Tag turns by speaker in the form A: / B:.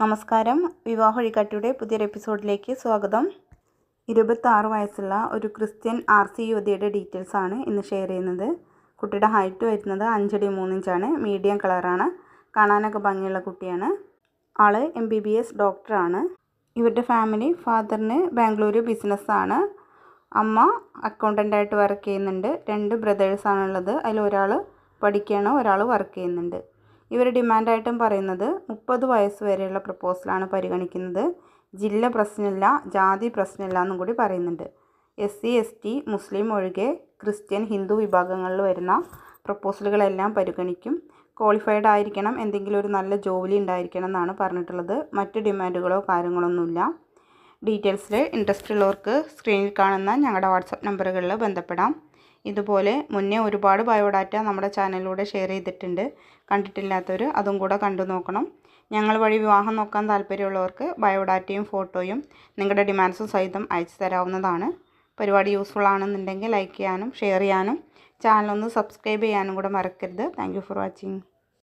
A: നമസ്കാരം. വിവാഹ വഴികാട്ടിയുടെ പുതിയൊരു എപ്പിസോഡിലേക്ക് സ്വാഗതം. ഇരുപത്താറ് വയസ്സുള്ള ഒരു ക്രിസ്ത്യൻ ആർ സി യുവതിയുടെ ഡീറ്റെയിൽസ് ആണ് ഇന്ന് ഷെയർ ചെയ്യുന്നത്. കുട്ടിയുടെ ഹൈറ്റ് വരുന്നത് അഞ്ചടി മൂന്നിഞ്ചാണ് മീഡിയം കളറാണ്. കാണാനൊക്കെ ഭംഗിയുള്ള കുട്ടിയാണ്. ആൾ എം ബി ബി എസ് ഡോക്ടറാണ്. ഇവരുടെ ഫാമിലി ഫാദറിന് ബാംഗ്ലൂർ ബിസിനസ്സാണ്. അമ്മ അക്കൗണ്ടന്റായിട്ട് വർക്ക് ചെയ്യുന്നുണ്ട്. രണ്ട് ബ്രദേഴ്സാണുള്ളത് അതിൽ ഒരാൾ പഠിക്കുകയാണ് ഒരാൾ വർക്ക് ചെയ്യുന്നുണ്ട്. ഇവർ ഡിമാൻഡായിട്ടും പറയുന്നത് മുപ്പത് വയസ്സ് വരെയുള്ള പ്രപ്പോസലാണ് പരിഗണിക്കുന്നത്. ജില്ല പ്രശ്നമില്ല ജാതി പ്രശ്നമില്ല എന്നും കൂടി പറയുന്നുണ്ട്. എസ് സി എസ് ടി മുസ്ലിം ഒഴികെ ക്രിസ്ത്യൻ ഹിന്ദു വിഭാഗങ്ങളിൽ വരുന്ന പ്രപ്പോസലുകളെല്ലാം പരിഗണിക്കും. ക്വാളിഫൈഡ് ആയിരിക്കണം എന്തെങ്കിലും ഒരു നല്ല ജോലി ഉണ്ടായിരിക്കണം എന്നാണ് പറഞ്ഞിട്ടുള്ളത്. മറ്റ് ഡിമാൻഡുകളോ കാര്യങ്ങളൊന്നുമില്ല. ഡീറ്റെയിൽസിൽ ഇൻട്രസ്റ്റ് ഉള്ളവർക്ക് സ്ക്രീനിൽ കാണുന്ന ഞങ്ങളുടെ വാട്സപ്പ് നമ്പറുകളിൽ ബന്ധപ്പെടാം. ഇതുപോലെ മുന്നേ ഒരുപാട് ബയോഡാറ്റ നമ്മുടെ ചാനലിലൂടെ ഷെയർ ചെയ്തിട്ടുണ്ട്. കണ്ടിട്ടില്ലാത്തവർ അതും കൂടെ കണ്ടു നോക്കണം. ഞങ്ങൾ വഴി വിവാഹം നോക്കാൻ താല്പര്യമുള്ളവർക്ക് ബയോഡാറ്റയും ഫോട്ടോയും നിങ്ങളുടെ ഡിമാൻഡ്സും സഹിതം അയച്ചു തരാവുന്നതാണ്. പരിപാടി യൂസ്ഫുൾ ആണെന്നുണ്ടെങ്കിൽ ലൈക്ക് ചെയ്യാനും ഷെയർ ചെയ്യാനും ചാനലൊന്ന് സബ്സ്ക്രൈബ് ചെയ്യാനും കൂടെ മറക്കരുത്. Thank for watching